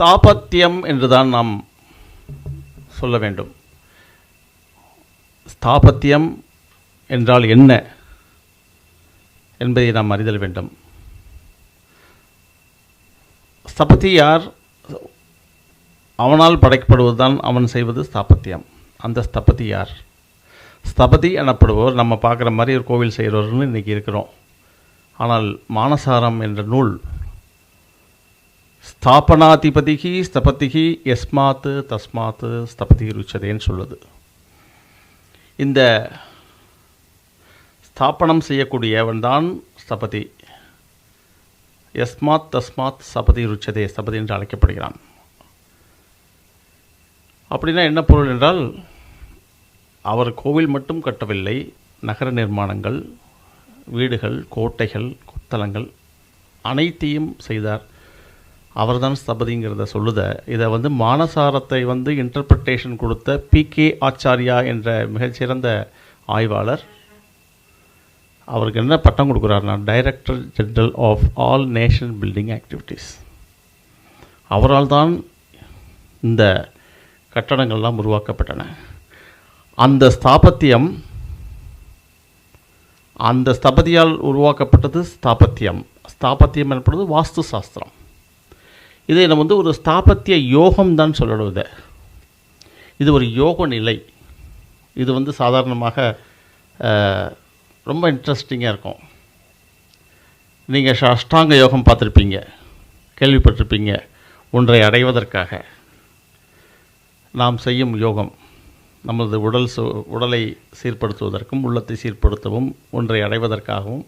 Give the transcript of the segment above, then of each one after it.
ஸ்தாபத்தியம் என்றுதான் நாம் சொல்ல வேண்டும். ஸ்தாபத்தியம் என்றால் என்ன என்பதை நாம் அறிதல் வேண்டும். ஸ்தபதி யார்? அவனால் படைக்கப்படுவதுதான் அவன் செய்வது ஸ்தாபத்தியம் அந்த ஸ்தபதி யார்? ஸ்தபதி எனப்படுபவர் நம்ம பார்க்குற மாதிரி ஒரு கோவில் செய்கிறவர்னு இன்றைக்கி இருக்கிறோம். ஆனால் மானசாரம் என்ற நூல் ஸ்தாபனாதிபதிகி ஸ்தபதிகி எஸ்மாத்து தஸ்மாத்து ஸ்தபதி ருச்சதேன்னு சொல்லுது. இந்த ஸ்தாபனம் செய்யக்கூடியவன் தான் ஸ்தபதி. எஸ்மாத் தஸ்மாத் சபதி ருச்சதே ஸ்தபதி என்று அழைக்கப்படுகிறான். அப்படின்னா என்ன பொருள் என்றால் அவர் கோவில் மட்டும் கட்டவில்லை நகர நிர்மாணங்கள் வீடுகள் கோட்டைகள் கொத்தலங்கள் அனைத்தையும் செய்தார். அவர்தான் ஸ்தபதிங்கிறத சொல்லுத. இதை வந்து மானசாரத்தை வந்து இன்டர்பிரிட்டேஷன் கொடுத்த பி கே ஆச்சாரியா என்ற மிகச்சிறந்த ஆய்வாளர். அவருக்கு என்ன பட்டம் கொடுக்குறாருனா director general of all nation building activities அவரால் தான் இந்த கட்டடங்கள்லாம் உருவாக்கப்பட்டன. அந்த ஸ்தாபத்தியம் அந்த ஸ்தபதியால் உருவாக்கப்பட்டது ஸ்தாபத்தியம். ஸ்தாபத்தியம் எனப்படுவது வாஸ்து சாஸ்திரம் இதை நம்ம வந்து ஒரு ஸ்தாபத்திய யோகம் தான் சொல்லணும் இதை. இது ஒரு யோக நிலை. இது வந்து சாதாரணமாக ரொம்ப இன்ட்ரெஸ்டிங்காக இருக்கும். நீங்கள் அஷ்டாங்க யோகம் பார்த்துருப்பீங்க. கேள்விப்பட்டிருப்பீங்க. ஒன்றை அடைவதற்காக. நாம் செய்யும் யோகம் நமது உடல் சு உடலை சீர்படுத்துவதற்கும் உள்ளத்தை சீர்படுத்தவும் ஒன்றை அடைவதற்காகவும்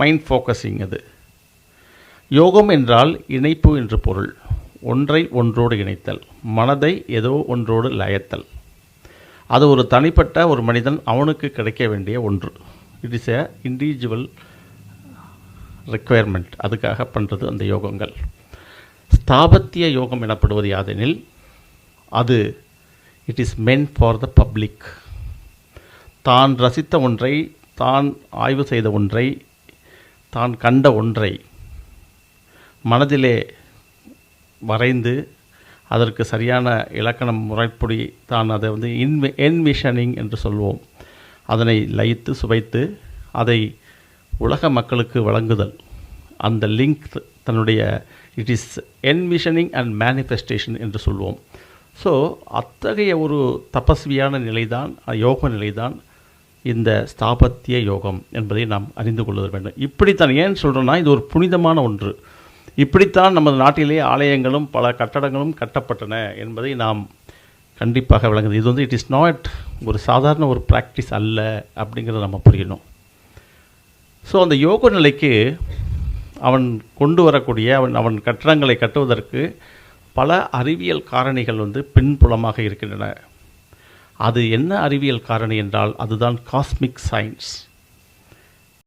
மைண்ட் ஃபோக்கஸிங் அது. யோகம் என்றால் இணைப்பு என்று பொருள். ஒன்றை ஒன்றோடு இணைத்தல். மனதை ஏதோ ஒன்றோடு லயத்தல். அது ஒரு தனிப்பட்ட ஒரு மனிதன் அவனுக்கு கிடைக்க வேண்டிய ஒன்று. It is a individual requirement அதுக்காக பண்ணுறது அந்த யோகங்கள். ஸ்தாபத்திய யோகம் எனப்படுவது யாதெனில் அது it is meant for the public தான் ரசித்த ஒன்றை தான் ஆய்வு செய்த ஒன்றை தான் கண்ட ஒன்றை மனதிலே வரைந்து அதற்கு சரியான இலக்கணம் முறைப்படி தான் அதை வந்து இன்வி என்விஷனிங் என்று சொல்வோம். அதனை லயித்து சுவைத்து அதை உலக மக்களுக்கு வழங்குதல். அந்த லிங்க் தன்னுடைய it is envisioning and manifestation என்று சொல்வோம். ஸோ அத்தகைய ஒரு தபஸ்வியான நிலைதான் யோக நிலைதான் இந்த ஸ்தாபத்திய யோகம் என்பதை நாம் அறிந்து கொள்ள வேண்டும். இப்படித்தான் ஏன் சொல்கிறேன்னா இது ஒரு புனிதமான ஒன்று. இப்படித்தான் நமது நாட்டிலே ஆலயங்களும் பல கட்டடங்களும் கட்டப்பட்டன என்பதை நாம் கண்டிப்பாக விளங்குது. இது வந்து இட் இஸ் நாட் ஒரு சாதாரண ஒரு ப்ராக்டிஸ் அல்ல அப்படிங்கிறத நம்ம புரியணும். ஸோ அந்த யோக நிலைக்கு அவன் கொண்டு வரக்கூடிய அவன் அவன் கட்டடங்களை கட்டுவதற்கு பல அறிவியல் காரணிகள் வந்து பின்புலமாக இருக்கின்றன. அது என்ன அறிவியல் காரணி என்றால் அதுதான் காஸ்மிக் சயின்ஸ்